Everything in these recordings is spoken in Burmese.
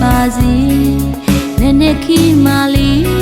ပါစေနဲ့နဲ့ခီမာလေး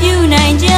ပြုနို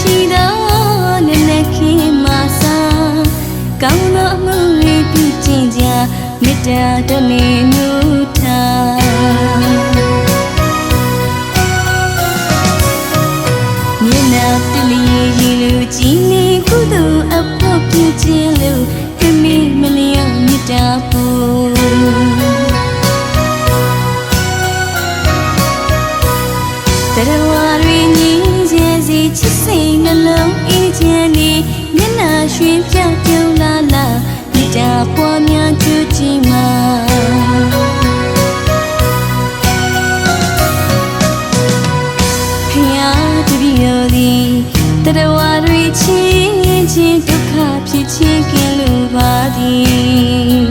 ရှိသောနည်းနည်းခင်မဆာကောင်းသောအမှုတွေပြုကျင့်ကြမေတ္တာတနေမျိုး တရဝါတွေချင်းချင်းဒုက္ခဖြစ်ချင်းကင်းလို့ပါသည်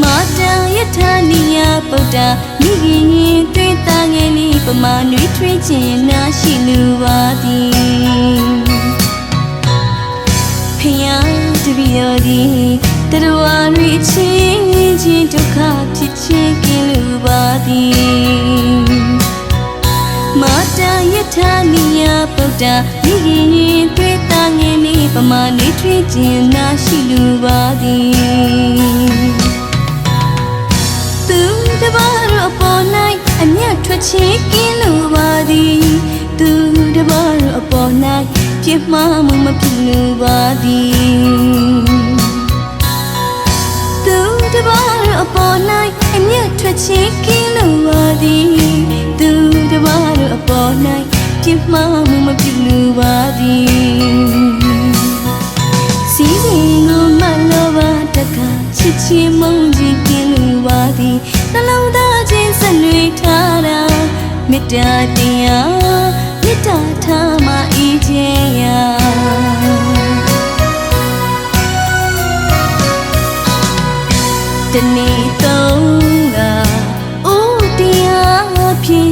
မာတန်ယထာနိယပုဒ္ဒမိခင်ရင်တွေ့တာငယ်လေးပမာနွေထွေးခြင်းနာရှိလိုပါသည်ဖျားတပြိုသည်တရဝါတွေချင်းချင်းဒုက္ခဖြစ်ချင်းကင်းလို့ပါသည်မာ တာယထာနိယဗုဒ္ဓမိခင်ရင်တွေ့တာငယ်လေးပမာနေထွေးခြင်းနာရှိလူပါသည်သူတပါတော့ပေါ်၌အမျက်ထွက်ချေကင်းလူပါသည်သူတပါတော့ပေါ်၌ပြစ်မှားမှုမဖြစ်လူပါသည်သူတပါးတော့အပေါ်၌အမျက်ထွက်ချေကင်းလို့ပါသည်သူတပါးတော့အ ပေါ်၌ပြစ်မှားမှုမပြုလို့ပါသည်စီစဉ်ကိုမလောပါတကချစ်ချင်မုန်းခြင်းကင်းလို့ပါသည်နှလုံးသားချင်းဆက်နွေထားတာမေတ္တာတရားမေတ္တာထားမှအေးချမ်းရာတနေ့သုံး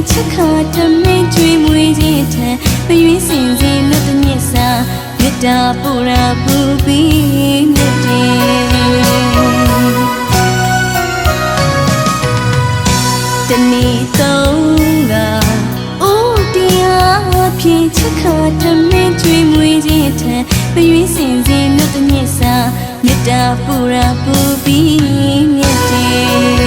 ချက်ခါတမင်းကျွေးမွေးခြင်းထံပရွေးစင်စင်လွတ်တဲ့မြတ်စာမေတ္တာပူရာပူပြီးမြတ်တယ်တနေ့သုံးကအိုးတရားဖြင့်ချက်ခါတမင်းကျွေးမွေးခြင်းထံပရွေးစင်စင်လွတ်တဲ့မြတ်စာမေတ္တာပူရာပူပြီးမြတ်တယ်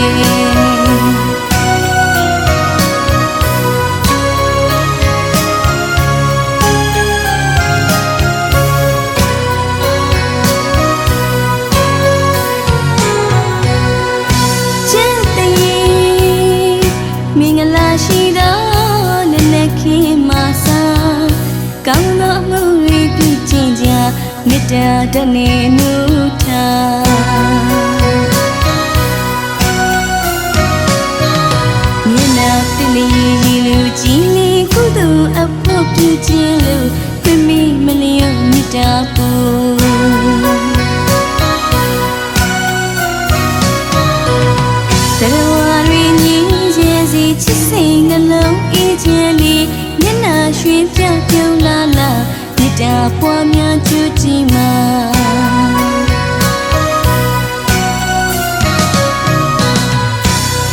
ကောင်းသောမှုတွေပြုကျင့်ကြမေတ္တာတနေနုထားမျက်နှာတလီရီလူကြည်နေကုသိုလ်အဖို့ပြုခြင်းလို့ပြမိမလျော့မေတ္တာပူ မြတ်တာပွားများချူကြည်မှာ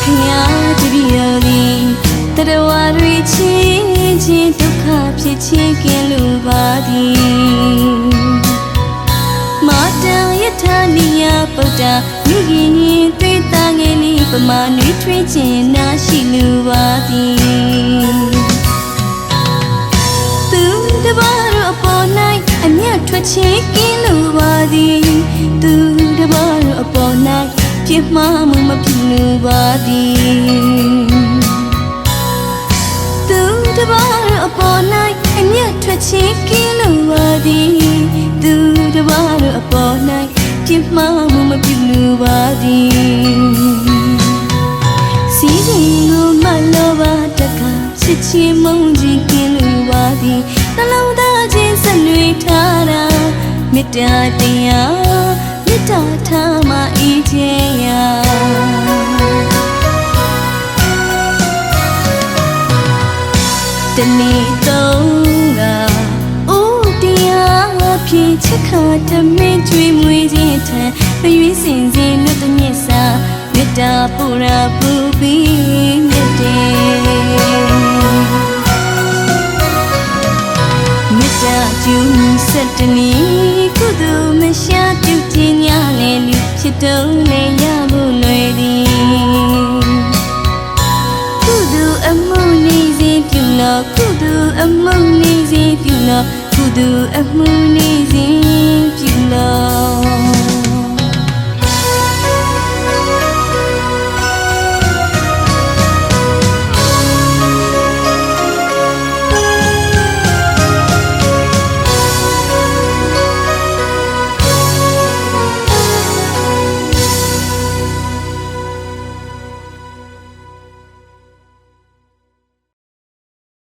ဖျားတပြိုသည်တရဝါရီချင်းချင်းဒုက္ခဖြစ်ချင်းကင်းလို့ပါသည်မာတန်ယထာနိယပုဒ္ဒမိခင်ရင်တွေ့တာငယ်လေးပမာနွေထွေးခြင်းနာရှိလူပါသည် ထွက်ချေကင်းလူပါသည်သူတပါတော့အပေါ်၌ပြစ်မှားမှုမပြုလူပါသည်သူတပါးအပေါ်၌အမျက်ထွက်ချေကင်းလို့ပါသည်သူတပါးအပေါ်၌ပြစ်မှားမှုမပြုလို့ပါသည်စီစဉ်ကိုမလောပါတကချစ်ချင်မုန်းခြင်းကင်းလို့ပါသည်နှလုံးသားချင်းဆက်နွေ ထားတာမေတ္တာတရားမေတ္တာထားမှအေးချမ်းရာတနေ့သုံးကအိုးတရားဖြင့်ချက်ခါတမင်းကျွေးမွေးခြင်းထံပရွေးစင်စင်လွတ်တဲ့မြတ်စာမေတ္တာပူရာပူပြီးမြတ်တယ် မေတ္တာကျူးဆက်တနီကုသိုလ်မရှာပြုပညာလေလူဖြစ်တုံးလေရဖို့လွယ်သည်ကုသိုလ်အမှုနေစဉ်ပြုလောကုသိုလ်အမှုနေစဉ်ပြုလောကုသိုလ်အမှုနေစဉ်ပြုလော